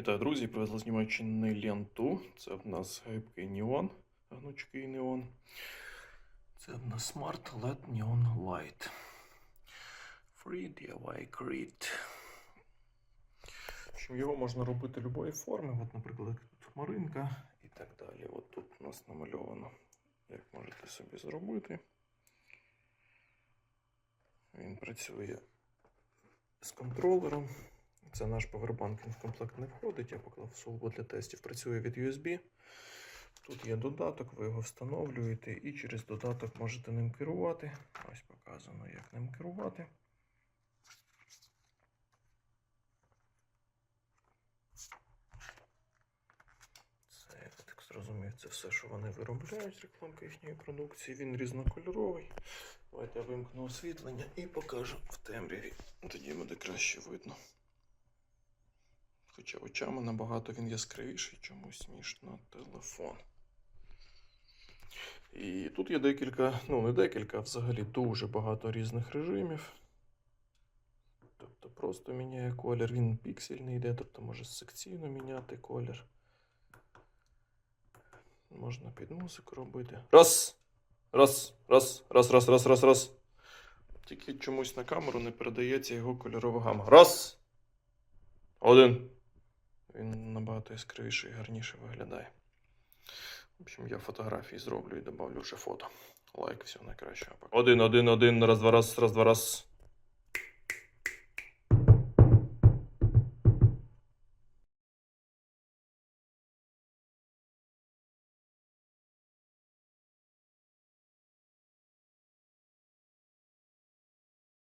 Вітаю, друзі! Привезли з Німеччини ленту. Це в нас гибкий неон, гнучкий неон. Це в нас Smart LED Neon Light. Free DIY Grid. Його можна робити любої форми. От, наприклад, тут хмаринка і так далі. От тут у нас намальовано, як можете собі зробити. Він працює з контролером. Це наш повербанк, в комплект не входить. Я поклав солбу для тестів. Працює від USB. Тут є додаток, ви його встановлюєте і через додаток можете ним керувати. Ось показано, як ним керувати. Це, я так зрозумів, це все, що вони виробляють, рекламка їхньої продукції. Він різнокольоровий. Давайте я вимкну освітлення і покажу в темряві. Тоді буде краще видно. Хоча очами набагато він яскравіший чомусь, ніж на телефон. І тут є декілька, ну не декілька, а взагалі дуже багато різних режимів. Тобто просто міняє колір, він піксельний йде, тобто може секційно міняти колір. Можна під музику робити. Раз! Раз, раз, раз, раз, раз, раз, раз. Тільки чомусь на камеру не передається його кольорова гама. Раз. Один. Він набагато яскравіше і гарніше виглядає. В общем, я фотографії зроблю і добавлю вже фото. Лайк, всього найкращого. Один, один, один, раз, два, раз, раз, два, раз.